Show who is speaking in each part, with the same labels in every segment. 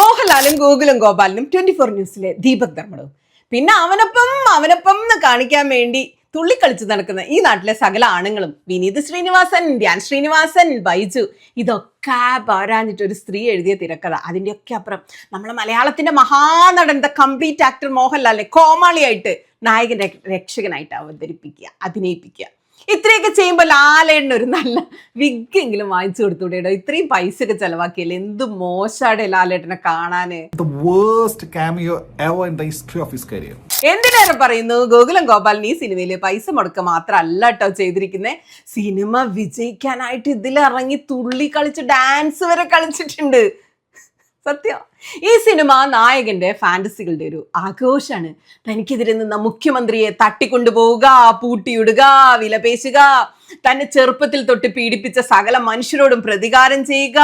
Speaker 1: മോഹൻലാലും ഗോകുലും ഗോപാലിനും ട്വന്റി ഫോർ ന്യൂസിലെ ദീപക് ധർമ്മടവും പിന്നെ അവനൊപ്പം അവനൊപ്പം എന്ന് കാണിക്കാൻ വേണ്ടി തുള്ളിക്കളിച്ച് നടക്കുന്ന ഈ നാട്ടിലെ സകല ആണുങ്ങളും വിനീത് ശ്രീനിവാസൻ ധ്യാൻ ശ്രീനിവാസൻ ബൈജു ഇതൊക്കെ പോരാഞ്ഞിട്ട് ഒരു സ്ത്രീ എഴുതിയ തിരക്കഥ അതിന്റെയൊക്കെ അപ്പുറം നമ്മളെ മലയാളത്തിന്റെ മഹാനടൻ ദ കംപ്ലീറ്റ് ആക്ടർ മോഹൻലാലിനെ കോമാളിയായിട്ട് നായകൻ രക്ഷ- രക്ഷകനായിട്ട് അവതരിപ്പിക്കുക അഭിനയിപ്പിക്കുക ഇത്രയൊക്കെ ചെയ്യുമ്പോൾ ലാലേട്ടന് ഒരു നല്ല വിഗ് എങ്കിലും വാങ്ങിച്ചു കൊടുത്തൂടെയോ ഇത്രയും പൈസ ഒക്കെ ചെലവാക്കിയല്ലേ? എന്ത് മോശാടെ ലാലേട്ടനെ കാണാന്?
Speaker 2: എന്തിനാണ്.
Speaker 1: എന്തിനേറെ പറയുന്നു? ഗോകുലം ഗോപാൽ ഈ സിനിമയിൽ പൈസ മുടക്ക മാത്രമല്ല കേട്ടോ ചെയ്തിരിക്കുന്നത് സിനിമ വിജയിക്കാനായിട്ട് ഇതിലിറങ്ങി തുള്ളി കളിച്ച് ഡാൻസ് വരെ കളിച്ചിട്ടുണ്ട്. സത്യം. ഈ സിനിമ നായകന്റെ ഫാന്റസികളുടെ ഒരു ആഘോഷാണ്. തനിക്കെതിരെ നിന്ന മുഖ്യമന്ത്രിയെ തട്ടിക്കൊണ്ടുപോവുക പൂട്ടിയിടുക വിലപേശുക തന്നെ ചെറുപ്പത്തിൽ തൊട്ട് പീഡിപ്പിച്ച സകല മനുഷ്യരോടും പ്രതികാരം ചെയ്യുക.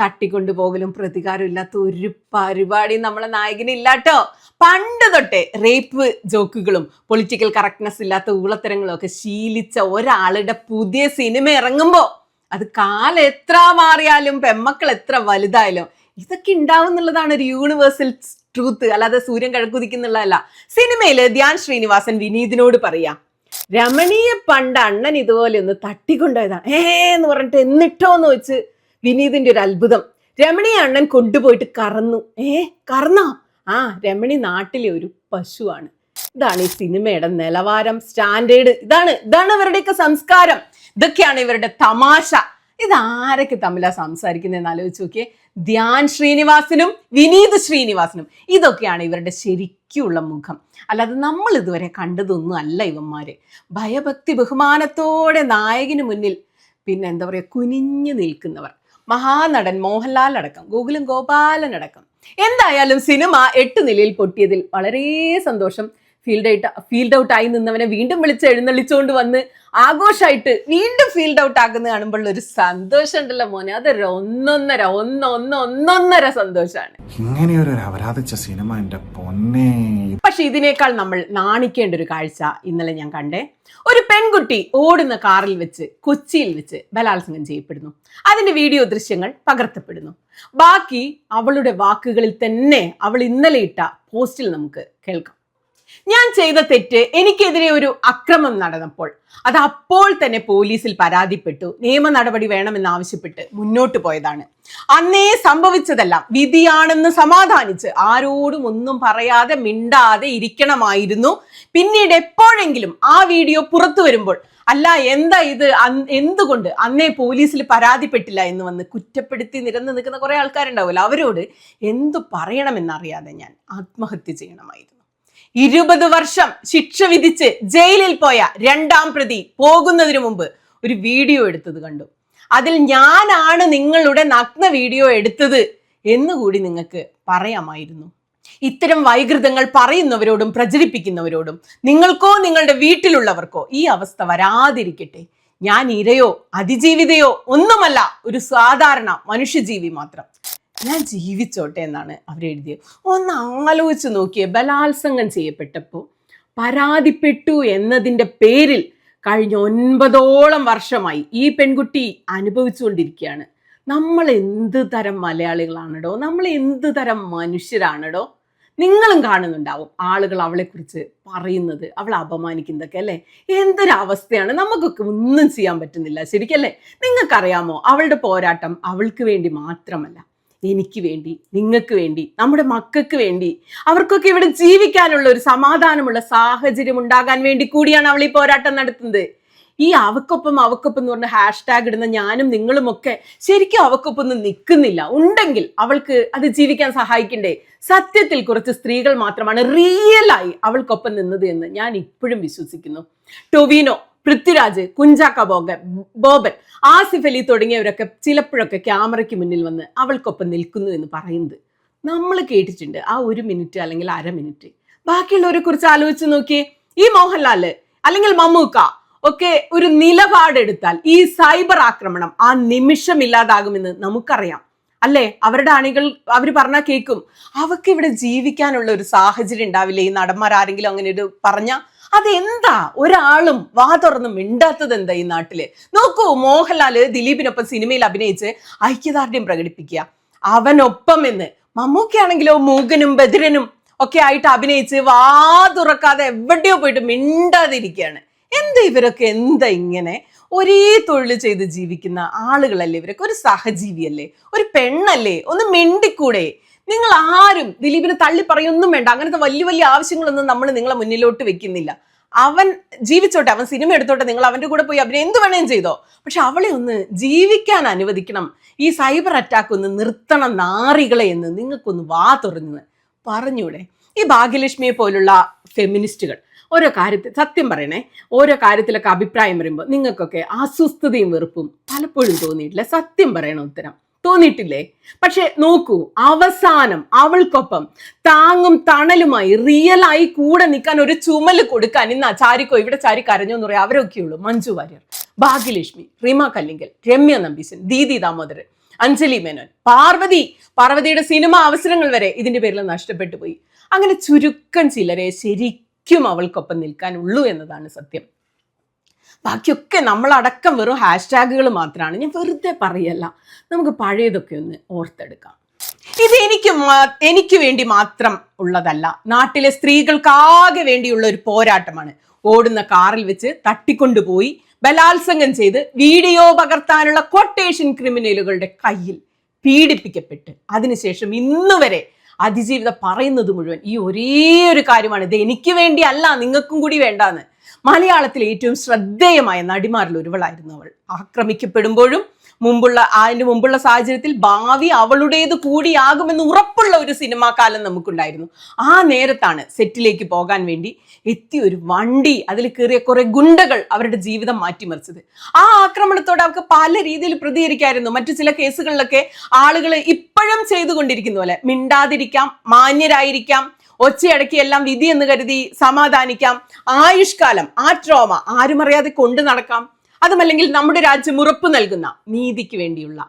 Speaker 1: തട്ടിക്കൊണ്ടുപോകലും പ്രതികാരം ഇല്ലാത്ത ഒരു പരിപാടി നമ്മളെ നായകന് ഇല്ലാട്ടോ. പണ്ട് തൊട്ടേ റേപ്പ് ജോക്കുകളും പൊളിറ്റിക്കൽ കറക്റ്റ്നെസ് ഇല്ലാത്ത ഊളത്തരങ്ങളും ഒക്കെ ശീലിച്ച ഒരാളുടെ പുതിയ സിനിമ ഇറങ്ങുമ്പോൾ അത് കാലെത്ര മാറിയാലും പെമ്മക്കൾ എത്ര വലുതായാലും ഇതൊക്കെ ഉണ്ടാവും എന്നുള്ളതാണ് ഒരു യൂണിവേഴ്സൽ ട്രൂത്ത് അല്ലാതെ സൂര്യൻ കിഴക്കുതിക്കുന്നുള്ളതല്ല സിനിമയിൽ ധ്യാൻ ശ്രീനിവാസൻ വിനീതിനോട് പറയാ രമണീയ പണ്ട് അണ്ണൻ ഇതുപോലെ ഒന്ന് തട്ടിക്കൊണ്ടുപോയതാണ് ഏ എന്ന് പറഞ്ഞിട്ട് എന്നിട്ടോ എന്ന് വെച്ച് വിനീതിന്റെ ഒരു അത്ഭുതം. രമണി അണ്ണൻ കൊണ്ടുപോയിട്ട് കറന്നു. ഏ കറന്നോ? ആ രമണി നാട്ടിലെ ഒരു പശുവാണ്. ഇതാണ് ഈ സിനിമയുടെ നിലവാരം സ്റ്റാൻഡേർഡ്. ഇതാണ് ഇതാണ് ഇവരുടെയൊക്കെ സംസ്കാരം. ഇതൊക്കെയാണ് ഇവരുടെ തമാശ. ഇതാരൊക്കെ തമ്മിലാ സംസാരിക്കുന്നതെന്ന് ആലോചിച്ച് നോക്കിയേ. ധ്യാൻ ശ്രീനിവാസനും വിനീത് ശ്രീനിവാസനും. ഇതൊക്കെയാണ് ഇവരുടെ ശരിക്കുള്ള മുഖം. അല്ലാതെ നമ്മൾ ഇതുവരെ കണ്ടതൊന്നും അല്ല ഇവന്മാര്. ഭയഭക്തി ബഹുമാനത്തോടെ നായകന് മുന്നിൽ പിന്നെ എന്താ പറയുക കുനിഞ്ഞു നിൽക്കുന്നവർ. മഹാനടൻ മോഹൻലാൽ അടക്കം ഗോകുലം ഗോപാലൻ അടക്കം. എന്തായാലും സിനിമ എട്ട് നിലയിൽ പൊട്ടിയതിൽ വളരെ സന്തോഷം. ഫീൽഡ് ഔട്ട് ഫീൽഡ് ഔട്ട് ആയി നിന്നവനെ വീണ്ടും വിളിച്ച് എഴുന്നള്ളിച്ചുകൊണ്ട് വന്ന് ആഘോഷമായിട്ട് വീണ്ടും ഫീൽഡ് ഔട്ട് ആക്കുന്ന കാണുമ്പോൾ ഒരു സന്തോഷം ഉണ്ടല്ലോ മോനെ. അതൊരു ഒന്നൊന്നര ഒന്ന് ഒന്ന് ഒന്നൊന്നര സന്തോഷമാണ്
Speaker 2: ഇങ്ങനെയൊരു അപരാധിച്ച സിനിമ എന്റെ പൊന്നെ.
Speaker 1: പക്ഷെ ഇതിനേക്കാൾ നമ്മൾ നാണിക്കേണ്ട ഒരു കാഴ്ച ഇന്നലെ ഞാൻ കണ്ടേ. ഒരു പെൺകുട്ടി ഓടുന്ന കാറിൽ വെച്ച് കൊച്ചിയിൽ വെച്ച് ബലാത്സംഗം ചെയ്യപ്പെടുന്നു. അതിന്റെ വീഡിയോ ദൃശ്യങ്ങൾ പകർത്തപ്പെടുന്നു. ബാക്കി അവളുടെ വാക്കുകളിൽ തന്നെ അവൾ ഇന്നലെ ഇട്ട പോസ്റ്റിൽ നമുക്ക് കേൾക്കാം. ഞാൻ ചെയ്ത തെറ്റ് എനിക്കെതിരെ ഒരു അക്രമം നടന്നപ്പോൾ. അത് അപ്പോൾ തന്നെ പോലീസിൽ പരാതിപ്പെട്ടു. നിയമ നടപടി വേണമെന്ന് ആവശ്യപ്പെട്ട് മുന്നോട്ട് പോയതാണ്. അന്നേ സംഭവിച്ചതെല്ലാം വിധിയാണെന്ന് സമാധാനിച്ച് ആരോടും ഒന്നും പറയാതെ മിണ്ടാതെ ഇരിക്കണമായിരുന്നു. പിന്നീട് എപ്പോഴെങ്കിലും ആ വീഡിയോ പുറത്തു വരുമ്പോൾ അല്ല എന്താ ഇത്? എന്തുകൊണ്ട്? അന്നേ പോലീസിൽ പരാതിപ്പെട്ടില്ല എന്ന് വന്ന് കുറ്റപ്പെടുത്തി നിരന്ന് നിൽക്കുന്ന കുറെ ആൾക്കാരുണ്ടാവുമല്ലോ. അവരോട് എന്തു പറയണമെന്നറിയാതെ ഞാൻ ആത്മഹത്യ ചെയ്യണമായിരുന്നു. ഇരുപത് വർഷം ശിക്ഷ വിധിച്ച് ജയിലിൽ പോയ രണ്ടാം പ്രതി പോകുന്നതിനു മുമ്പ് ഒരു വീഡിയോ എടുത്തത് കണ്ടു. അതിൽ ഞാനാണ് നിങ്ങളുടെ നഗ്ന വീഡിയോ എടുത്തത് എന്നുകൂടി നിങ്ങൾക്ക് പറയാമായിരുന്നു. ഇത്തരം വൈകൃതങ്ങൾ പറയുന്നവരോടും പ്രചരിപ്പിക്കുന്നവരോടും നിങ്ങൾക്കോ നിങ്ങളുടെ വീട്ടിലുള്ളവർക്കോ ഈ അവസ്ഥ വരാതിരിക്കട്ടെ. ഞാൻ ഇരയോ അതിജീവിതയോ ഒന്നുമല്ല ഒരു സാധാരണ മനുഷ്യജീവി മാത്രം. ഞാൻ ജീവിച്ചോട്ടെ എന്നാണ് അവരെഴുതിയത് ഒന്ന് ആലോചിച്ച് നോക്കിയേ ബലാത്സംഗം ചെയ്യപ്പെട്ടപ്പോൾ പരാതിപ്പെട്ടു എന്നതിന്റെ പേരിൽ കഴിഞ്ഞ ഒൻപതോളം വർഷമായി ഈ പെൺകുട്ടി അനുഭവിച്ചുകൊണ്ടിരിക്കുകയാണ്. നമ്മൾ എന്ത് തരം മലയാളികളാണടോ നമ്മൾ എന്ത് തരം മനുഷ്യരാണടോ നിങ്ങളും കാണുന്നുണ്ടാവും ആളുകൾ അവളെക്കുറിച്ച് പറയുന്നത് അവളെ അപമാനിക്കുന്നതൊക്കെ അല്ലേ? എന്തൊരവസ്ഥയാണ്? നമുക്കൊക്കെ ഒന്നും ചെയ്യാൻ പറ്റുന്നില്ല ശരിക്കല്ലേ? നിങ്ങൾക്കറിയാമോ അവളുടെ പോരാട്ടം അവൾക്ക് വേണ്ടി മാത്രമല്ല. എനിക്ക് വേണ്ടി നിങ്ങൾക്ക് വേണ്ടി നമ്മുടെ മക്കൾക്ക് വേണ്ടി അവർക്കൊക്കെ ഇവിടെ ജീവിക്കാനുള്ള ഒരു സമാധാനമുള്ള സാഹചര്യം ഉണ്ടാകാൻ വേണ്ടി കൂടിയാണ് അവൾ ഈ പോരാട്ടം നടത്തുന്നത്. ഈ അവക്കൊപ്പം അവക്കൊപ്പം എന്ന് പറഞ്ഞ ഹാഷ്ടാഗ് ഇടുന്ന ഞാനും നിങ്ങളും ഒക്കെ ശരിക്കും അവക്കൊപ്പം നിൽക്കുന്നില്ല. ഉണ്ടെങ്കിൽ അവൾക്ക് അത് ജീവിക്കാൻ സഹായിക്കണ്ടേ? സത്യത്തിൽ കുറച്ച് സ്ത്രീകൾ മാത്രമാണ് റിയലായി അവൾക്കൊപ്പം നിന്നത് എന്ന് ഞാൻ ഇപ്പോഴും വിശ്വസിക്കുന്നു. ടൊവിനോ പൃഥ്വിരാജ് കുഞ്ചാക്ക ബോഗൻ ബോബൻ ആസിഫ് അലി തുടങ്ങിയവരൊക്കെ ചിലപ്പോഴൊക്കെ ക്യാമറയ്ക്ക് മുന്നിൽ വന്ന് അവൾക്കൊപ്പം നിൽക്കുന്നു എന്ന് പറയുന്നത്. നമ്മൾ കേട്ടിട്ടുണ്ട്. ആ ഒരു മിനിറ്റ് അല്ലെങ്കിൽ അര മിനിറ്റ്. ബാക്കിയുള്ളവരെ കുറിച്ച് ആലോചിച്ച് നോക്കിയേ. ഈ മോഹൻലാൽ അല്ലെങ്കിൽ മമ്മൂക്ക ഒക്കെ ഒരു നിലപാടെടുത്താൽ ഈ സൈബർ ആക്രമണം ആ നിമിഷം ഇല്ലാതാകുമെന്ന് നമുക്കറിയാം. അല്ലേ? അവരുടെ അണികൾ അവർ പറഞ്ഞാൽ കേൾക്കും അവർക്ക് ഇവിടെ ജീവിക്കാനുള്ള ഒരു സാഹചര്യം ഉണ്ടാവില്ലേ? ഈ നടന്മാർ ആരെങ്കിലും അങ്ങനെ ഒരു പറഞ്ഞ അതെന്താ? ഒരാളും വാ തുറന്ന് മിണ്ടാത്തത് എന്താ ഈ നാട്ടിൽ? നോക്കൂ മോഹൻലാൽ ദിലീപിനൊപ്പം സിനിമയിൽ അഭിനയിച്ച് ഐക്യദാർഢ്യം പ്രകടിപ്പിക്കുക. അവനൊപ്പം എന്ന് മമ്മൂക്കയാണെങ്കിലോ മൂകനും ബദിരനും ഒക്കെ ആയിട്ട് അഭിനയിച്ച് വാ തുറക്കാതെ എവിടെയോ പോയിട്ട് മിണ്ടാതിരിക്കുകയാണ്. എന്താ ഇവരൊക്കെ? എന്താ ഇങ്ങനെ? ഒരേ തൊഴിൽ ചെയ്ത് ജീവിക്കുന്ന ആളുകളല്ലേ ഇവരൊക്കെ? ഒരു സഹജീവിയല്ലേ? ഒരു പെണ്ണല്ലേ? ഒന്ന് മിണ്ടിക്കൂടെ? നിങ്ങൾ ആരും ദിലീപിനെ തള്ളി പറയൊന്നും വേണ്ട. അങ്ങനത്തെ വലിയ വലിയ ആവശ്യങ്ങളൊന്നും നമ്മൾ നിങ്ങളെ മുന്നിലോട്ട് വെക്കുന്നില്ല. അവൻ ജീവിച്ചോട്ടെ അവൻ സിനിമ എടുത്തോട്ടെ നിങ്ങൾ അവന്റെ കൂടെ പോയി അവനെ എന്ത് വേണേലും ചെയ്തോ. പക്ഷെ അവളെ ഒന്ന് ജീവിക്കാൻ അനുവദിക്കണം. ഈ സൈബർ അറ്റാക്ക് ഒന്ന് നിർത്തണം നാറികളെ എന്ന് നിങ്ങൾക്കൊന്ന് വാ തുറന്ന് പറഞ്ഞൂടെ. ഈ ഭാഗ്യലക്ഷ്മിയെ പോലുള്ള ഫെമിനിസ്റ്റുകൾ ഓരോ കാര്യത്തിൽ സത്യം പറയണേ ഓരോ കാര്യത്തിലൊക്കെ അഭിപ്രായം പറയുമ്പോൾ നിങ്ങൾക്കൊക്കെ അസ്വസ്ഥതയും വെറുപ്പും പലപ്പോഴും തോന്നിയിട്ടില്ല. സത്യം പറയണം ഉത്തരം. തോന്നിയിട്ടില്ലേ? പക്ഷെ നോക്കൂ അവസാനം അവൾക്കൊപ്പം താങ്ങും തണലുമായി റിയലായി കൂടെ നിൽക്കാൻ ഒരു ചുമൽ കൊടുക്കാൻ ഇന്ന് ചാരിക്കോ ഇവിടെ ചാരി കരഞ്ഞു എന്ന് പറയാം. അവരൊക്കെയുള്ളൂ മഞ്ജു വാര്യർ ഭാഗ്യലക്ഷ്മി റീമ കല്ലിങ്കൽ രമ്യ നമ്പീശൻ ദീദി ദാമോദരൻ അഞ്ജലി മേനോൻ പാർവതി. പാർവതിയുടെ സിനിമ അവസരങ്ങൾ വരെ ഇതിന്റെ പേരിൽ നഷ്ടപ്പെട്ടു പോയി. അങ്ങനെ ചുരുക്കം ചിലരെ ശരിക്കും അവൾക്കൊപ്പം നിൽക്കാനുള്ളൂ എന്നതാണ് സത്യം. ബാക്കിയൊക്കെ നമ്മളടക്കം വെറും ഹാഷ്ടാഗുകൾ മാത്രമാണ് ഞാൻ വെറുതെ പറയല്ല. നമുക്ക് പഴയതൊക്കെ ഒന്ന് ഓർത്തെടുക്കാം. ഇത് എനിക്ക് എനിക്ക് വേണ്ടി മാത്രം ഉള്ളതല്ല. നാട്ടിലെ സ്ത്രീകൾക്കാകെ വേണ്ടിയുള്ള ഒരു പോരാട്ടമാണ്. ഓടുന്ന കാറിൽ വെച്ച് തട്ടിക്കൊണ്ടുപോയി ബലാത്സംഗം ചെയ്ത് വീഡിയോ പകർത്താനുള്ള കൊട്ടേഷൻ ക്രിമിനലുകളുടെ കയ്യിൽ പീഡിപ്പിക്കപ്പെട്ട് അതിനുശേഷം ഇന്നുവരെ അതിജീവിത പറയുന്നത് മുഴുവൻ ഈ ഒരേ ഒരു കാര്യമാണ്. ഇത് എനിക്ക് വേണ്ടി അല്ല നിങ്ങൾക്കും കൂടി വേണ്ടാന്ന്. മലയാളത്തിലെ ഏറ്റവും ശ്രദ്ധേയമായ നടിമാരിൽ ഒരുവളായിരുന്നു അവൾ. ആക്രമിക്കപ്പെടുമ്പോഴും മുമ്പുള്ള അതിന് മുമ്പുള്ള സാഹചര്യത്തിൽ ഭാവി അവളുടേത് കൂടിയാകുമെന്ന് ഉറപ്പുള്ള ഒരു സിനിമാ കാലം നമുക്കുണ്ടായിരുന്നു. ആ നേരത്താണ് സെറ്റിലേക്ക് പോകാൻ വേണ്ടി എത്തിയ ഒരു വണ്ടി അതിൽ കയറിയ കുറെ ഗുണ്ടകൾ അവരുടെ ജീവിതം മാറ്റിമറിച്ചത്. ആ ആക്രമണത്തോട് അവർക്ക് പല രീതിയിൽ പ്രതികരിക്കായിരുന്നു. മറ്റു ചില കേസുകളിലൊക്കെ ആളുകൾ ഇപ്പോഴും ചെയ്തുകൊണ്ടിരിക്കുന്ന പോലെ മിണ്ടാതിരിക്കാം മാന്യരായിരിക്കാം ഒച്ചയടക്കി എല്ലാം വിധി എന്ന് കരുതി സമാധാനിക്കാം. ആയുഷ്കാലം ആ ട്രോമ ആരും അറിയാതെ കൊണ്ടു നടക്കാം. അതുമല്ലെങ്കിൽ നമ്മുടെ രാജ്യം ഉറപ്പ് നൽകുന്ന നീതിക്ക് വേണ്ടിയുള്ള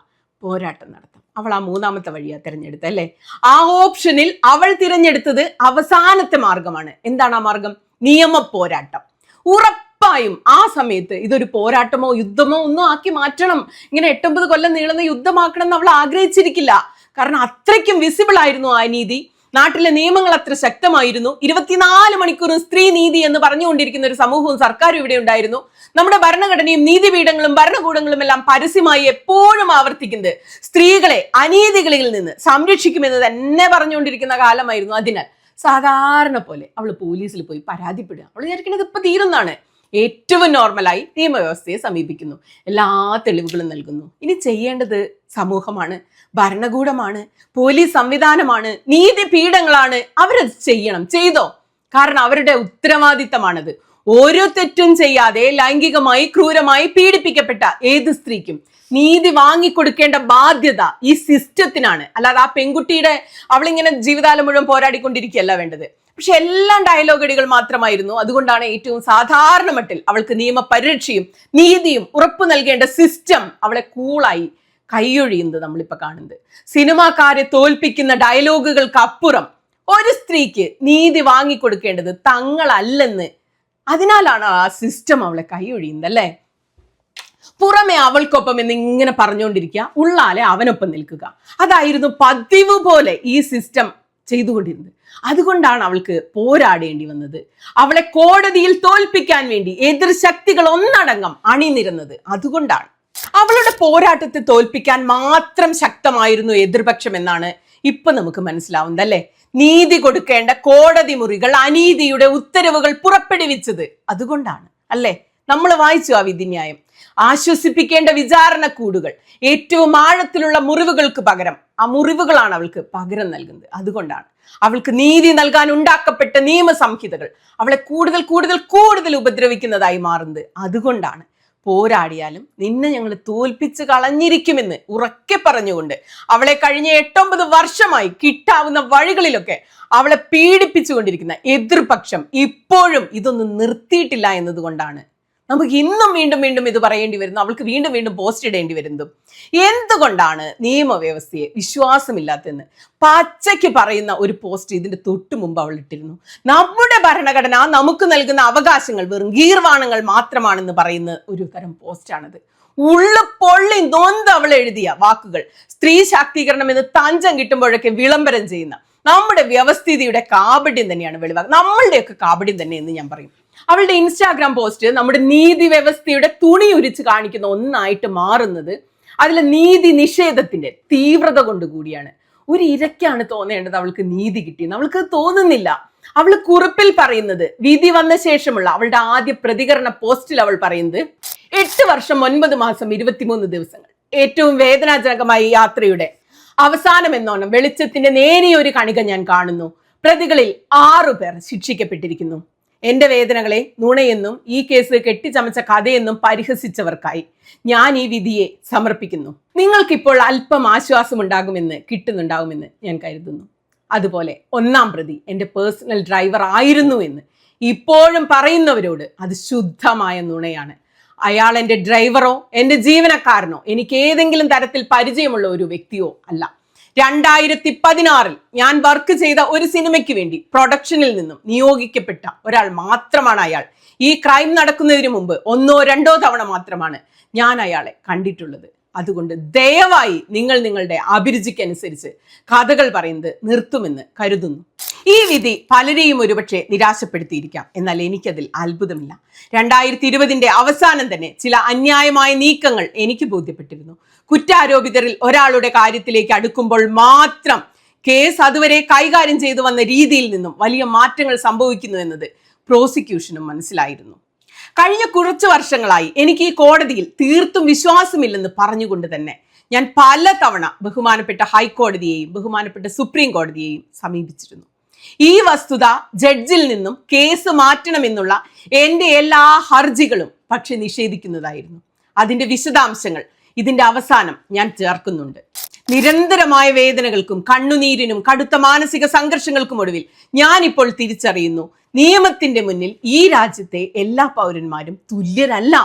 Speaker 1: പോരാട്ടം നടത്താം. അവൾ ആ മൂന്നാമത്തെ വഴിയാ തിരഞ്ഞെടുത്ത അല്ലേ? ആ ഓപ്ഷനിൽ അവൾ തിരഞ്ഞെടുത്തത് അവസാനത്തെ മാർഗമാണ്. എന്താണ് ആ മാർഗം? നിയമ പോരാട്ടം ഉറപ്പായും ആ സമയത്ത് ഇതൊരു പോരാട്ടമോ യുദ്ധമോ ഒന്നും ആക്കി മാറ്റണം. ഇങ്ങനെ എട്ടൊമ്പത് കൊല്ലം നീളുന്ന യുദ്ധമാക്കണം എന്ന് അവൾ ആഗ്രഹിച്ചിരിക്കില്ല. കാരണം അത്രയ്ക്കും വിസിബിൾ ആയിരുന്നു ആ നീതി. നാട്ടിലെ നിയമങ്ങൾ അത്ര ശക്തമായിരുന്നു. ഇരുപത്തിനാല് മണിക്കൂറും സ്ത്രീ നീതി എന്ന് പറഞ്ഞുകൊണ്ടിരിക്കുന്ന ഒരു സമൂഹവും സർക്കാരും ഇവിടെ ഉണ്ടായിരുന്നു. നമ്മുടെ ഭരണഘടനയും നീതിപീഠങ്ങളും ഭരണകൂടങ്ങളും എല്ലാം പരസ്യമായി എപ്പോഴും ആവർത്തിക്കുന്നത് സ്ത്രീകളെ അനീതികളിൽ നിന്ന് സംരക്ഷിക്കുമെന്ന് തന്നെ പറഞ്ഞുകൊണ്ടിരിക്കുന്ന കാലമായിരുന്നു. അതിനാൽ സാധാരണ പോലെ അവൾ പോലീസിൽ പോയി പരാതിപ്പെടുക. അവൾ വിചാരിക്കുന്നത് ഇപ്പൊ തീരുന്നാണ് ഏറ്റവും നോർമലായി നിയമവ്യവസ്ഥയെ സമീപിക്കുന്നു. എല്ലാ തെളിവുകളും നൽകുന്നു. ഇനി ചെയ്യേണ്ടത് സമൂഹമാണ് ഭരണകൂടമാണ് പോലീസ് സംവിധാനമാണ് നീതി നീതിപീഠങ്ങളാണ് അവരത് ചെയ്യണം. ചെയ്തോ? കാരണം അവരുടെ ഉത്തരവാദിത്തമാണത്. ഓരോ തെറ്റും ചെയ്യാതെ ലൈംഗികമായി ക്രൂരമായി പീഡിപ്പിക്കപ്പെട്ട ഏത് സ്ത്രീക്കും നീതി വാങ്ങിക്കൊടുക്കേണ്ട ബാധ്യത ഈ സിസ്റ്റത്തിനാണ് അല്ലാതെ ആ പെൺകുട്ടിയുടെ അവളിങ്ങനെ ജീവിതകാലം മുഴുവൻ പോരാടിക്കൊണ്ടിരിക്കുകയല്ല വേണ്ടത്. പക്ഷെ എല്ലാം ഡയലോഗ് അടികൾ മാത്രമായിരുന്നു. അതുകൊണ്ടാണ് ഏറ്റവും സാധാരണ മട്ടിൽ അവൾക്ക് നിയമപരിരക്ഷയും നീതിയും ഉറപ്പു നൽകേണ്ട സിസ്റ്റം അവളെ കൂളായി കൈയൊഴിയുന്നത് നമ്മളിപ്പോൾ കാണുന്നത്. സിനിമാക്കാരെ തോൽപ്പിക്കുന്ന ഡയലോഗുകൾക്ക് അപ്പുറം ഒരു സ്ത്രീക്ക് നീതി വാങ്ങിക്കൊടുക്കേണ്ടത് തങ്ങളല്ലെന്ന് അതിനാലാണ് ആ സിസ്റ്റം അവളെ കൈയൊഴിയുന്നത് അല്ലേ? പുറമെ അവൾക്കൊപ്പം എന്ന് ഇങ്ങനെ പറഞ്ഞുകൊണ്ടിരിക്കുക ഉള്ളാലെ അവനൊപ്പം നിൽക്കുക. അതായിരുന്നു പതിവ് പോലെ ഈ സിസ്റ്റം ചെയ്തുകൊണ്ടിരുന്നത്. അതുകൊണ്ടാണ് അവൾക്ക് പോരാടേണ്ടി വന്നത്. അവളെ കോടതിയിൽ തോൽപ്പിക്കാൻ വേണ്ടി എതിർ ശക്തികൾ ഒന്നടങ്കം അണിനിരുന്നത് അതുകൊണ്ടാണ്. അവളുടെ പോരാട്ടത്തെ തോൽപ്പിക്കാൻ മാത്രം ശക്തമായിരുന്നു എതിർപക്ഷം എന്നാണ് ഇപ്പൊ നമുക്ക് മനസ്സിലാവുന്നത് അല്ലേ? നീതി കൊടുക്കേണ്ട കോടതി മുറികൾ അനീതിയുടെ ഉത്തരവുകൾ പുറപ്പെടുവിച്ചത് അതുകൊണ്ടാണ് അല്ലേ? നമ്മൾ വായിച്ചു ആ വിധിന്യായം. ആശ്വസിപ്പിക്കേണ്ട വിചാരണ കൂടുകൾ ഏറ്റവും ആഴത്തിലുള്ള മുറിവുകൾക്ക് പകരം ആ മുറിവുകളാണ് അവൾക്ക് പകരം നൽകുന്നത്. അതുകൊണ്ടാണ് അവൾക്ക് നീതി നൽകാൻ ഉണ്ടാക്കപ്പെട്ട നിയമസംഹിതകൾ അവളെ കൂടുതൽ കൂടുതൽ കൂടുതൽ ഉപദ്രവിക്കുന്നതായി മാറുന്നത്. അതുകൊണ്ടാണ് പോരാടിയാലും നിന്നെ ഞങ്ങൾ തോൽപ്പിച്ച് കളഞ്ഞിരിക്കുമെന്ന് ഉറക്കെ പറഞ്ഞുകൊണ്ട് അവളെ കഴിഞ്ഞ എട്ടൊമ്പത് വർഷമായി കിട്ടാവുന്ന വഴികളിലൊക്കെ അവളെ പീഡിപ്പിച്ചുകൊണ്ടിരിക്കുന്ന എതിർപക്ഷം ഇപ്പോഴും ഇതൊന്നും നിർത്തിയിട്ടില്ല എന്നതുകൊണ്ടാണ് നമുക്ക് ഇന്നും വീണ്ടും വീണ്ടും ഇത് പറയേണ്ടി വരുന്നു. അവൾക്ക് വീണ്ടും വീണ്ടും പോസ്റ്റ് ഇടേണ്ടി വരുന്നു. എന്തുകൊണ്ടാണ് നിയമവ്യവസ്ഥയെ വിശ്വാസമില്ലാത്തെന്ന് പച്ചയ്ക്ക് പറയുന്ന ഒരു പോസ്റ്റ് ഇതിന്റെ തൊട്ടു മുമ്പ് അവൾ ഇട്ടിരുന്നു. നമ്മുടെ ഭരണഘടന നമുക്ക് നൽകുന്ന അവകാശങ്ങൾ വെറും ഗീർവാണങ്ങൾ മാത്രമാണെന്ന് പറയുന്ന ഒരു തരം പോസ്റ്റാണത് ഉള്ളു പൊള്ളി നൊന്ത് അവൾ എഴുതിയ വാക്കുകൾ. സ്ത്രീ ശാക്തീകരണം എന്ന് തഞ്ചം കിട്ടുമ്പോഴൊക്കെ വിളംബരം ചെയ്യുന്ന. നമ്മുടെ വ്യവസ്ഥിതിയുടെ കാപട്യം തന്നെയാണ് വെളിവാക്കുക നമ്മളുടെയൊക്കെ കാപട്യം തന്നെ എന്ന് ഞാൻ പറയും. അവളുടെ ഇൻസ്റ്റാഗ്രാം പോസ്റ്റ് നമ്മുടെ നീതി വ്യവസ്ഥയുടെ തുണി ഉരിച്ച് കാണിക്കുന്ന ഒന്നായിട്ട് മാറുന്നത് അതിലെ നീതി നിഷേധത്തിന്റെ തീവ്രത കൊണ്ട് കൂടിയാണ്. ഒരു ഇരക്കാണ് തോന്നേണ്ടത് അവൾക്ക് നീതി കിട്ടി. അവൾക്ക് തോന്നുന്നില്ല. അവൾ കുറിപ്പിൽ പറയുന്നത് വിധി വന്ന ശേഷമുള്ള അവളുടെ ആദ്യ പ്രതികരണ പോസ്റ്റിൽ അവൾ പറയുന്നത് എട്ട് വർഷം ഒൻപത് മാസം ഇരുപത്തിമൂന്ന് ദിവസങ്ങൾ. ഏറ്റവും വേദനാജനകമായ യാത്രയുടെ അവസാനം എന്നോണം വെളിച്ചത്തിന്റെ നേരിയൊരു കണിക ഞാൻ കാണുന്നു. പ്രതികളിൽ ആറു പേർ ശിക്ഷിക്കപ്പെട്ടിരിക്കുന്നു. എന്റെ വേദനകളെ നുണയെന്നും ഈ കേസ് കെട്ടിച്ചമച്ച കഥയെന്നും പരിഹസിച്ചവർക്കായി ഞാൻ ഈ വിധിയെ സമർപ്പിക്കുന്നു. നിങ്ങൾക്കിപ്പോൾ അല്പം ആശ്വാസമുണ്ടാകുമെന്ന് കിട്ടുന്നുണ്ടാകുമെന്ന് ഞാൻ കരുതുന്നു. അതുപോലെ ഒന്നാം പ്രതി എന്റെ പേഴ്സണൽ ഡ്രൈവർ ആയിരുന്നു എന്ന് ഇപ്പോഴും പറയുന്നവരോട് അത് ശുദ്ധമായ നുണയാണ്. അയാൾ എന്റെ ഡ്രൈവറോ എന്റെ ജീവനക്കാരനോ എനിക്ക് ഏതെങ്കിലും തരത്തിൽ പരിചയമുള്ള ഒരു വ്യക്തിയോ അല്ല. രണ്ടായിരത്തി പതിനാറിൽ ഞാൻ വർക്ക് ചെയ്ത ഒരു സിനിമയ്ക്ക് വേണ്ടി പ്രൊഡക്ഷനിൽ നിന്നും നിയോഗിക്കപ്പെട്ട ഒരാൾ മാത്രമാണ് അയാൾ. ഈ ക്രൈം നടക്കുന്നതിന് മുമ്പ് ഒന്നോ രണ്ടോ തവണ മാത്രമാണ് ഞാൻ അയാളെ കണ്ടിട്ടുള്ളത്. അതുകൊണ്ട് ദയവായി നിങ്ങൾ നിങ്ങളുടെ അഭിരുചിക്കനുസരിച്ച് കഥകൾ പറയുന്നത് നിർത്തുമെന്ന് കരുതുന്നു. ഈ വിധി പലരെയും ഒരുപക്ഷെ നിരാശപ്പെടുത്തിയിരിക്കാം. എന്നാൽ എനിക്കതിൽ അത്ഭുതമില്ല. രണ്ടായിരത്തി ഇരുപതിന്റെ അവസാനം തന്നെ ചില അന്യായമായ നീക്കങ്ങൾ എനിക്ക് ബോധ്യപ്പെട്ടിരുന്നു. കുറ്റാരോപിതരിൽ ഒരാളുടെ കാര്യത്തിലേക്ക് അടുക്കുമ്പോൾ മാത്രം കേസ് അതുവരെ കൈകാര്യം ചെയ്തു വന്ന രീതിയിൽ നിന്നും വലിയ മാറ്റങ്ങൾ സംഭവിക്കുന്നു എന്നത് പ്രോസിക്യൂഷനും മനസ്സിലായിരുന്നു. കഴിഞ്ഞ കുറച്ച് വർഷങ്ങളായി എനിക്ക് ഈ കോടതിയിൽ തീർത്തും വിശ്വാസമില്ലെന്ന് പറഞ്ഞുകൊണ്ട് തന്നെ ഞാൻ പല തവണ ബഹുമാനപ്പെട്ട ഹൈക്കോടതിയെയും ബഹുമാനപ്പെട്ട സുപ്രീം കോടതിയെയും സമീപിച്ചിരുന്നു. ഈ വസ്തുത ജഡ്ജിൽ നിന്നും കേസ് മാറ്റണമെന്നുള്ള എന്റെ എല്ലാ ഹർജികളും പക്ഷെ നിഷേധിക്കുന്നതായിരുന്നു. അതിന്റെ വിശദാംശങ്ങൾ ഇതിന്റെ അവസാനം ഞാൻ ചേർക്കുന്നുണ്ട്. നിരന്തരമായ വേദനകൾക്കും കണ്ണുനീരിനും കടുത്ത മാനസിക സംഘർഷങ്ങൾക്കും ഒടുവിൽ ഞാൻ ഇപ്പോൾ തിരിച്ചറിയുന്നു. നിയമത്തിന്റെ മുന്നിൽ ഈ രാജ്യത്തെ എല്ലാ പൗരന്മാരും തുല്യരല്ല.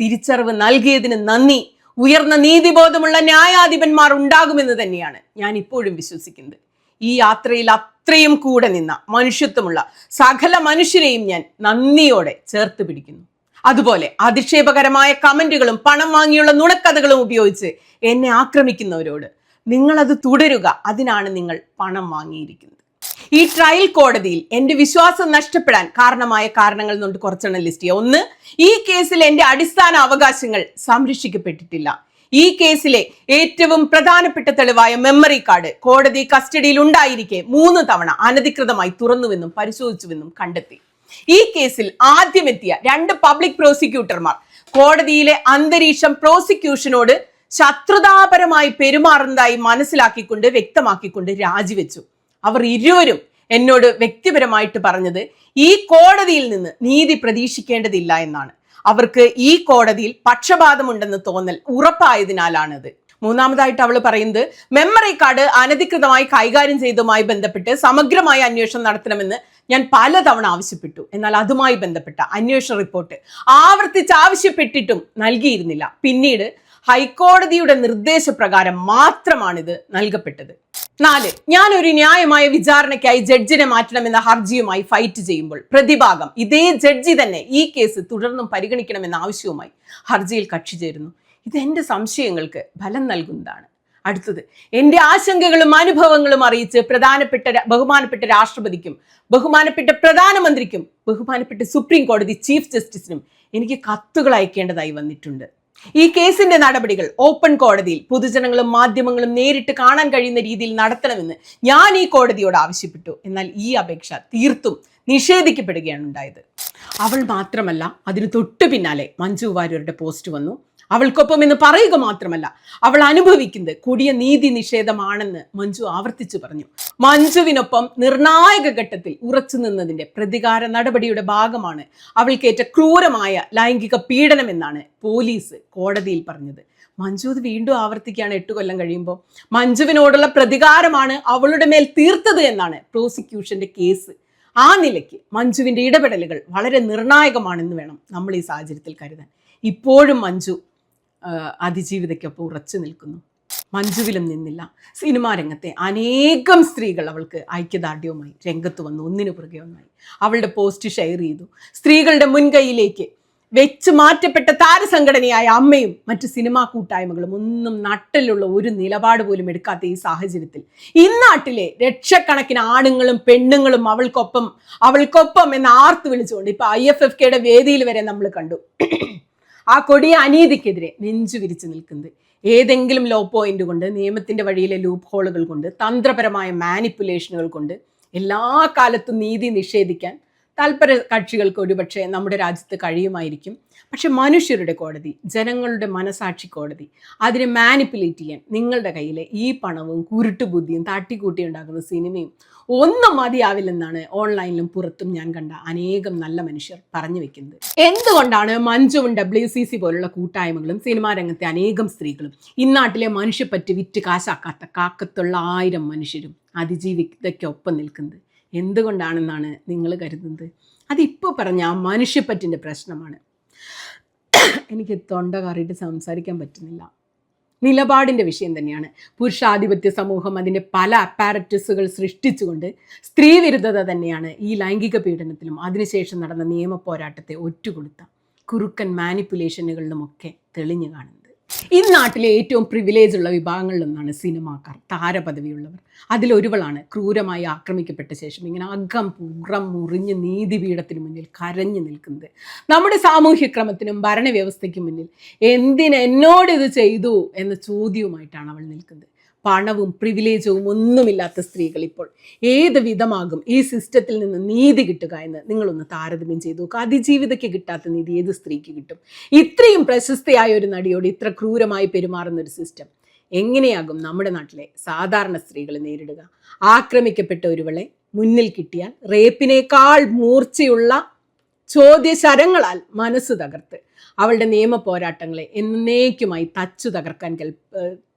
Speaker 1: തിരിച്ചറിവ് നൽകിയതിന് നന്ദി. ഉയർന്ന നീതിബോധമുള്ള ന്യായാധിപന്മാർ ഉണ്ടാകുമെന്ന് തന്നെയാണ് ഞാൻ ഇപ്പോഴും വിശ്വസിക്കുന്നത്. ഈ യാത്രയിൽ അത്രയും കൂടെ നിന്ന മനുഷ്യത്വമുള്ള സകല മനുഷ്യരെയും ഞാൻ നന്ദിയോടെ ചേർത്ത് പിടിക്കുന്നു. അതുപോലെ അധിക്ഷേപകരമായ കമന്റുകളും പണം വാങ്ങിയുള്ള നുണക്കഥകളും ഉപയോഗിച്ച് എന്നെ ആക്രമിക്കുന്നവരോട് നിങ്ങളത് തുടരുക. അതിനാണ് നിങ്ങൾ പണം വാങ്ങിയിരിക്കുന്നത്. ഈ ട്രയൽ കോടതിയിൽ എന്റെ വിശ്വാസം നഷ്ടപ്പെടാൻ കാരണമായ കാരണങ്ങൾ കൊണ്ട് കുറച്ചെണ്ണം ലിസ്റ്റ് ചെയ്യുക. ഒന്ന് ഈ കേസിൽ എന്റെ അടിസ്ഥാന അവകാശങ്ങൾ സംരക്ഷിക്കപ്പെട്ടിട്ടില്ല. ഈ കേസിലെ ഏറ്റവും പ്രധാനപ്പെട്ട തെളിവായ മെമ്മറി കാർഡ് കോടതി കസ്റ്റഡിയിൽ ഉണ്ടായിരിക്കെ മൂന്ന് തവണ അനധികൃതമായി തുറന്നുവെന്നും പരിശോധിച്ചുവെന്നും കണ്ടെത്തി. ഈ കേസിൽ ആദ്യമെത്തിയ രണ്ട് പബ്ലിക് പ്രോസിക്യൂട്ടർമാർ കോടതിയിലെ അന്തരീക്ഷം പ്രോസിക്യൂഷനോട് ശത്രുതാപരമായി പെരുമാറുന്നതായി മനസ്സിലാക്കിക്കൊണ്ട് വ്യക്തമാക്കിക്കൊണ്ട് രാജിവെച്ചു. അവർ ഇരുവരും എന്നോട് വ്യക്തിപരമായിട്ട് പറഞ്ഞത് ഈ കോടതിയിൽ നിന്ന് നീതി പ്രതീക്ഷിക്കേണ്ടതില്ല എന്നാണ്. അവർക്ക് ഈ കോടതിയിൽ പക്ഷപാതമുണ്ടെന്ന് തോന്നൽ ഉറപ്പായതിനാലാണിത്. മൂന്നാമതായിട്ട് അവൾ പറയുന്നത് മെമ്മറി കാർഡ് അനധികൃതമായി കൈകാര്യം ചെയ്തതുമായി ബന്ധപ്പെട്ട് സമഗ്രമായ അന്വേഷണം നടത്തണമെന്ന് ഞാൻ പലതവണ ആവശ്യപ്പെട്ടു. എന്നാൽ അതുമായി ബന്ധപ്പെട്ട അന്വേഷണ റിപ്പോർട്ട് ആവർത്തിച്ച് ആവശ്യപ്പെട്ടിട്ടും നൽകിയിരുന്നില്ല. പിന്നീട് ഹൈക്കോടതിയുടെ നിർദ്ദേശപ്രകാരം മാത്രമാണിത് നൽകപ്പെട്ടത്. നാല് ഞാൻ ഒരു ന്യായമായ വിചാരണയ്ക്കായി ജഡ്ജിനെ മാറ്റണമെന്ന ഹർജിയുമായി ഫൈറ്റ് ചെയ്യുമ്പോൾ പ്രതിഭാഗം ഇതേ ജഡ്ജി തന്നെ ഈ കേസ് തുടർന്നും പരിഗണിക്കണമെന്ന ആവശ്യവുമായി ഹർജിയിൽ കക്ഷി ചേരുന്നു. ഇത് എന്റെ സംശയങ്ങൾക്ക് ഫലം നൽകുന്നതാണ്. അടുത്തത് എന്റെ ആശങ്കകളും അനുഭവങ്ങളും അറിയിച്ച് പ്രധാനപ്പെട്ട ബഹുമാനപ്പെട്ട രാഷ്ട്രപതിക്കും ബഹുമാനപ്പെട്ട പ്രധാനമന്ത്രിക്കും ബഹുമാനപ്പെട്ട സുപ്രീം കോടതി ചീഫ് ജസ്റ്റിസിനും എനിക്ക് കത്തുകൾ അയക്കേണ്ടതായി വന്നിട്ടുണ്ട്. ഈ കേസിന്റെ നടപടികൾ ഓപ്പൺ കോടതിയിൽ പൊതുജനങ്ങളും മാധ്യമങ്ങളും നേരിട്ട് കാണാൻ കഴിയുന്ന രീതിയിൽ നടത്തണമെന്ന് ഞാൻ ഈ കോടതിയോട് ആവശ്യപ്പെട്ടു. എന്നാൽ ഈ അപേക്ഷ തീർത്തും നിഷേധിക്കപ്പെടുകയാണ് ഉണ്ടായത്. അവൾ മാത്രമല്ല അതിന് തൊട്ടു പിന്നാലെ മഞ്ജു വാര്യരുടെ പോസ്റ്റ് വന്നു. അവൾക്കൊപ്പം എന്ന് പറയുക മാത്രമല്ല അവൾ അനുഭവിക്കുന്നത് കൊടിയ നീതി നിഷേധമാണെന്ന് മഞ്ജു ആവർത്തിച്ചു പറഞ്ഞു. മഞ്ജുവിനൊപ്പം നിർണായക ഘട്ടത്തിൽ ഉറച്ചു നിന്നതിന്റെ പ്രതികാര നടപടിയുടെ ഭാഗമാണ് അവൾക്കേറ്റ ക്രൂരമായ ലൈംഗിക പീഡനം എന്നാണ് പോലീസ് കോടതിയിൽ പറഞ്ഞത്. മഞ്ജു അത് വീണ്ടും ആവർത്തിക്കുകയാണ് എട്ട് കൊല്ലം കഴിയുമ്പോൾ. മഞ്ജുവിനോടുള്ള പ്രതികാരമാണ് അവളുടെ മേൽ തീർത്തത് എന്നാണ് പ്രോസിക്യൂഷന്റെ കേസ്. ആ നിലയ്ക്ക് മഞ്ജുവിന്റെ ഇടപെടലുകൾ വളരെ നിർണായകമാണെന്ന് വേണം നമ്മൾ ഈ സാഹചര്യത്തിൽ കരുതാൻ. ഇപ്പോഴും മഞ്ജു അതിജീവിതയ്ക്കൊപ്പം ഉറച്ചു നിൽക്കുന്നു. മഞ്ജുവിലും നിന്നില്ല. സിനിമാ രംഗത്തെ അനേകം സ്ത്രീകൾ അവൾക്ക് ഐക്യദാർഢ്യവുമായി രംഗത്ത് വന്നു. ഒന്നിനു പുറകെ ഒന്നായി. അവളുടെ പോസ്റ്റ് ഷെയർ ചെയ്തു. സ്ത്രീകളുടെ മുൻകൈയിലേക്ക് വെച്ച് മാറ്റപ്പെട്ട താരസംഘടനയായ അമ്മയും മറ്റ് സിനിമാ കൂട്ടായ്മകളും ഒന്നും നട്ടലുള്ള ഒരു നിലപാട് പോലും എടുക്കാത്ത ഈ സാഹചര്യത്തിൽ ഇന്നാട്ടിലെ ലക്ഷക്കണക്കിന് ആണുങ്ങളും പെണ്ണുങ്ങളും അവൾക്കൊപ്പം അവൾക്കൊപ്പം എന്ന് ആർത്ത് വിളിച്ചുകൊണ്ട് ഇപ്പൊ ഐ എഫ് എഫ് കെയുടെ വേദിയിൽ വരെ നമ്മൾ കണ്ടു. ആ കൊടിയ അനീതിക്കെതിരെ നെഞ്ചു വിരിച്ചു നിൽക്കുന്നത്. ഏതെങ്കിലും ലോ പോയിന്റ് കൊണ്ട് നിയമത്തിന്റെ വഴിയിലെ ലൂപ്പ് ഹോളുകൾ കൊണ്ട് തന്ത്രപരമായ മാനിപ്പുലേഷനുകൾ കൊണ്ട് എല്ലാ കാലത്തും നീതി നിഷേധിക്കാൻ താല്പര്യ കക്ഷികൾക്ക് ഒരുപക്ഷെ നമ്മുടെ രാജ്യത്ത് കഴിയുമായിരിക്കും. പക്ഷെ മനുഷ്യരുടെ കോടതി ജനങ്ങളുടെ മനസാക്ഷി കോടതി അതിനെ മാനിപ്പുലേറ്റ് ചെയ്യാൻ നിങ്ങളുടെ കയ്യിലെ ഈ പണവും കുരുട്ടുബുദ്ധിയും തട്ടിക്കൂട്ടി ഉണ്ടാക്കുന്ന സിനിമയും ഒന്നും മതിയാവില്ലെന്നാണ് ഓൺലൈനിലും പുറത്തും ഞാൻ കണ്ട അനേകം നല്ല മനുഷ്യർ പറഞ്ഞു വെക്കുന്നത്. എന്തുകൊണ്ടാണ് മഞ്ജുവും ഡബ്ല്യു സി സി പോലുള്ള കൂട്ടായ്മകളും സിനിമാ രംഗത്തെ അനേകം സ്ത്രീകളും ഇന്നാട്ടിലെ മനുഷ്യപ്പറ്റ് വിറ്റ് കാശാക്കാത്ത കാക്കത്തുള്ള ആയിരം മനുഷ്യരും അതിജീവിതയ്ക്കൊപ്പം നിൽക്കുന്നത്? എന്തുകൊണ്ടാണെന്നാണ് നിങ്ങൾ കരുതുന്നത്? അതിപ്പോൾ പറഞ്ഞ ആ മനുഷ്യപ്പറ്റിന്റെ പ്രശ്നമാണ്. എനിക്ക് തൊണ്ട കറിയിട്ട് സംസാരിക്കാൻ പറ്റുന്നില്ല. നിലപാടിന്റെ വിഷയം തന്നെയാണ്. പുരുഷാധിപത്യ സമൂഹം അതിന്റെ പല അപ്പാരറ്റസുകൾ സൃഷ്ടിച്ചുകൊണ്ട് സ്ത്രീവിരുദ്ധത തന്നെയാണ് ഈ ലൈംഗിക പീഡനത്തിലും അതിനുശേഷം നടന്ന നിയമ പോരാട്ടത്തെ ഒറ്റുകൊടുത്ത കുറുക്കൻ മാനിപ്പുലേഷനുകളിലുമൊക്കെ തെളിഞ്ഞു കാണുന്നത്. ഈ നാട്ടിലെ ഏറ്റവും പ്രിവിലേജ് ഉള്ള വിഭാഗങ്ങളിലൊന്നാണ് സിനിമാക്കാർ താരപദവിയുള്ളവർ. അതിലൊരുവളാണ് ക്രൂരമായി ആക്രമിക്കപ്പെട്ട ശേഷം ഇങ്ങനെ അകം പുറം മുറിഞ്ഞ് നീതിപീഠത്തിന് മുന്നിൽ കരഞ്ഞു നിൽക്കുന്നത്. നമ്മുടെ സാമൂഹ്യക്രമത്തിനും ഭരണവ്യവസ്ഥയ്ക്കും മുന്നിൽ എന്തിനെന്നോട് ഇത് ചെയ്തു എന്ന ചോദ്യവുമായിട്ടാണ് അവൾ നിൽക്കുന്നത്. പണവും പ്രിവിലേജവും ഒന്നുമില്ലാത്ത സ്ത്രീകൾ ഇപ്പോൾ ഏത് വിധമാകും ഈ സിസ്റ്റത്തിൽ നിന്ന് നീതി കിട്ടുക എന്ന് നിങ്ങളൊന്ന് താരതമ്യം ചെയ്തു നോക്കുക അതിജീവിതയ്ക്ക് കിട്ടാത്ത നീതി ഏത് സ്ത്രീക്ക് കിട്ടും? ഇത്രയും പ്രശസ്തയായ ഒരു നടിയോട് ഇത്ര ക്രൂരമായി പെരുമാറുന്ന ഒരു സിസ്റ്റം എങ്ങനെയാകും നമ്മുടെ നാട്ടിലെ സാധാരണ സ്ത്രീകൾ നേരിടുക? ആക്രമിക്കപ്പെട്ട ഒരുവളെ മുന്നിൽ കിട്ടിയാൽ റേപ്പിനേക്കാൾ മൂർച്ചയുള്ള ചോദ്യശരങ്ങളാൽ മനസ്സ് തകർത്ത് അവളുടെ നിയമ പോരാട്ടങ്ങളെ എന്നേക്കുമായി തച്ചു തകർക്കാൻ കെൽ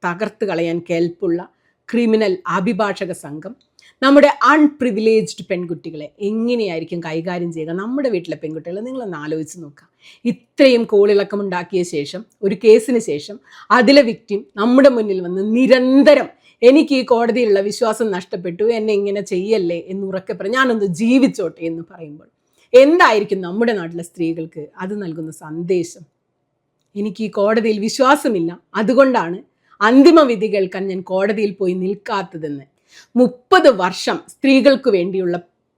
Speaker 1: തകർത്ത് കളയാൻ കേൾപ്പുള്ള ക്രിമിനൽ അഭിഭാഷക സംഘം നമ്മുടെ അൺപ്രിവിലേജ്ഡ് പെൺകുട്ടികളെ എങ്ങനെയായിരിക്കും കൈകാര്യം ചെയ്യുക? നമ്മുടെ വീട്ടിലെ പെൺകുട്ടികളെ നിങ്ങളൊന്ന് ആലോചിച്ച് നോക്കുക. ഇത്രയും കോളിളക്കം ഉണ്ടാക്കിയ ശേഷം ഒരു കേസിന് ശേഷം അതിലെ വിക്റ്റിം നമ്മുടെ മുന്നിൽ വന്ന് നിരന്തരം എനിക്ക് ഈ കോടതിയിലുള്ള വിശ്വാസം നഷ്ടപ്പെട്ടു എന്നെ ഇങ്ങനെ ചെയ്യല്ലേ എന്ന് ഉറക്കെ പറ ഞാനൊന്ന് ജീവിച്ചോട്ടെ എന്ന് പറയുമ്പോൾ എന്തായിരിക്കും നമ്മുടെ നാട്ടിലെ സ്ത്രീകൾക്ക് അത് നൽകുന്ന സന്ദേശം? എനിക്ക് ഈ കോടതിയിൽ വിശ്വാസമില്ല. അതുകൊണ്ടാണ് അന്തിമ വിധി കേൾക്കാൻ ഞാൻ കോടതിയിൽ പോയി നിൽക്കാത്തതെന്ന്. മുപ്പത് വർഷം സ്ത്രീകൾക്ക് വേണ്ടിയുള്ള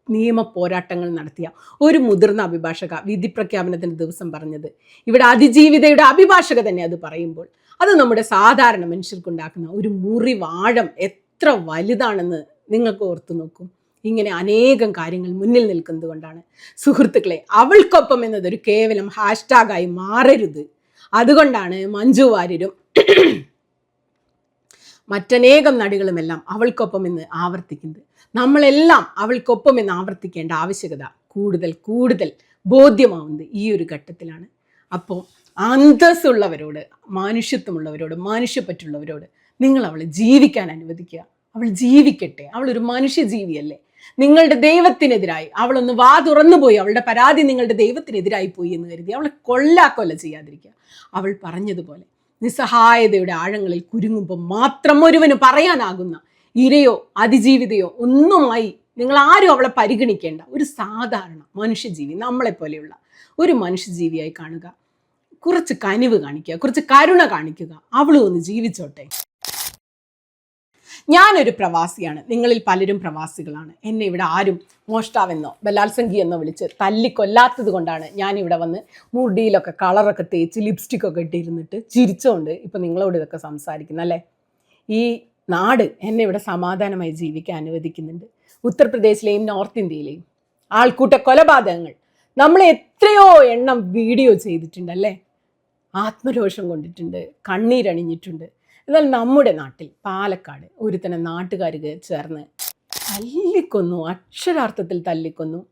Speaker 1: നിയമ പോരാട്ടങ്ങൾ നടത്തിയ ഒരു മുതിർന്ന അഭിഭാഷക വിധി പ്രഖ്യാപനത്തിന്റെ ദിവസം പറഞ്ഞത്. ഇവിടെ അതിജീവിതയുടെ അഭിഭാഷക തന്നെ അത് പറയുമ്പോൾ അത് നമ്മുടെ സാധാരണ മനുഷ്യർക്കുണ്ടാക്കുന്ന ഒരു മുറിവാഴം എത്ര വലുതാണെന്ന് നിങ്ങൾക്ക് ഓർത്തു നോക്കൂ. ഇങ്ങനെ അനേകം കാര്യങ്ങൾ മുന്നിൽ നിൽക്കുന്നത് കൊണ്ടാണ്. സുഹൃത്തുക്കളെ അവൾക്കൊപ്പം എന്നതൊരു കേവലം ഹാഷ്ടാഗായി മാറരുത്. അതുകൊണ്ടാണ് മഞ്ജു വാര്യരും മറ്റനേകം നടികളുമെല്ലാം അവൾക്കൊപ്പം എന്ന് ആവർത്തിക്കുന്നത്. നമ്മളെല്ലാം അവൾക്കൊപ്പം എന്ന് ആവർത്തിക്കേണ്ട ആവശ്യകത കൂടുതൽ കൂടുതൽ ബോധ്യമാവുന്നത് ഈ ഒരു ഘട്ടത്തിലാണ്. അപ്പോൾ അന്തസ്സുള്ളവരോട് മാനുഷ്യത്വമുള്ളവരോട് മനുഷ്യപ്പറ്റുള്ളവരോട് നിങ്ങൾ അവളെ ജീവിക്കാൻ അനുവദിക്കുക. അവൾ ജീവിക്കട്ടെ. അവൾ ഒരു മനുഷ്യജീവിയല്ലേ? നിങ്ങളുടെ ദൈവത്തിനെതിരായി. അവളൊന്ന് വാ തുറന്നു പോയി. അവളുടെ പരാതി നിങ്ങളുടെ ദൈവത്തിനെതിരായി പോയി എന്ന് കരുതി. അവളെ കൊല്ലാക്കൊല്ല ചെയ്യാതിരിക്കുക. അവൾ പറഞ്ഞതുപോലെ നിസ്സഹായതയുടെ ആഴങ്ങളിൽ കുരുങ്ങുമ്പോൾ മാത്രം ഒരുവന് പറയാനാകുന്ന ഇരയോ അതിജീവിതയോ ഒന്നുമായി നിങ്ങൾ ആരും അവളെ പരിഗണിക്കേണ്ട ഒരു സാധാരണ മനുഷ്യജീവി നമ്മളെപ്പോലെയുള്ള ഒരു മനുഷ്യജീവിയായി കാണുക. കുറച്ച് കനിവ് കാണിക്കുക. കുറച്ച് കരുണ കാണിക്കുക. അവളും ഒന്ന് ജീവിച്ചോട്ടെ. ഞാനൊരു പ്രവാസിയാണ്. നിങ്ങളിൽ പലരും പ്രവാസികളാണ്. എന്നെ ഇവിടെ ആരും മോഷ്ടാവെന്നോ ബലാത്സംഗി എന്നോ വിളിച്ച് തല്ലിക്കൊല്ലാത്തത് കൊണ്ടാണ് ഞാൻ ഇവിടെ വന്ന് മുടിയിലൊക്കെ കളറൊക്കെ തേച്ച് ലിപ്സ്റ്റിക്കൊക്കെ ഇട്ടിരുന്നിട്ട് ചിരിച്ചുകൊണ്ട് ഇപ്പം നിങ്ങളോട് ഇതൊക്കെ സംസാരിക്കുന്നു അല്ലേ? ഈ നാട് എന്നെ ഇവിടെ സമാധാനമായി ജീവിക്കാൻ അനുവദിക്കുന്നുണ്ട്. ഉത്തർപ്രദേശിലെയും നോർത്ത് ഇന്ത്യയിലെയും. ആൾക്കൂട്ട കൊലപാതകങ്ങൾ നമ്മൾ എത്രയോ എണ്ണം വീഡിയോ ചെയ്തിട്ടുണ്ട് അല്ലേ? ആത്മരോഷം കൊണ്ടിട്ടുണ്ട് കണ്ണീരണിഞ്ഞിട്ടുണ്ട്. എന്നാൽ നമ്മുടെ നാട്ടിൽ പാലക്കാട് ഒരുത്തനെ നാട്ടുകാർ ചേർന്ന് തല്ലിക്കൊന്നു അക്ഷരാർത്ഥത്തിൽ തല്ലിക്കൊന്നു.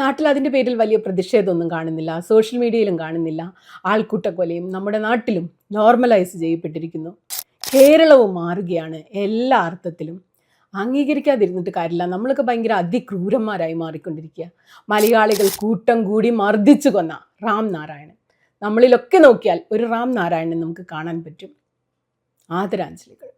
Speaker 1: നാട്ടിൽ അതിന്റെ പേരിൽ വലിയ പ്രതിഷേധമൊന്നും കാണുന്നില്ല സോഷ്യൽ മീഡിയയിലും കാണുന്നില്ല. ആൾക്കൂട്ടക്കൊലയും നമ്മുടെ നാട്ടിലും നോർമലൈസ് ചെയ്യപ്പെട്ടിരിക്കുന്നു. കേരളവും മാറുകയാണ് എല്ലാ അർത്ഥത്തിലും. അംഗീകരിക്കാതിരുന്നിട്ട് കാര്യമില്ല. നമ്മളൊക്കെ ഭയങ്കര അതിക്രൂരന്മാരായി മാറിക്കൊണ്ടിരിക്കുക. മലയാളികൾ കൂട്ടം കൂടി മർദ്ദിച്ചു കൊന്ന റാം നാരായണൻ. നമ്മളിലൊക്കെ നോക്കിയാൽ ഒരു റാം നാരായണൻ നമുക്ക് കാണാൻ പറ്റും. ആദരാഞ്ജലികൾ.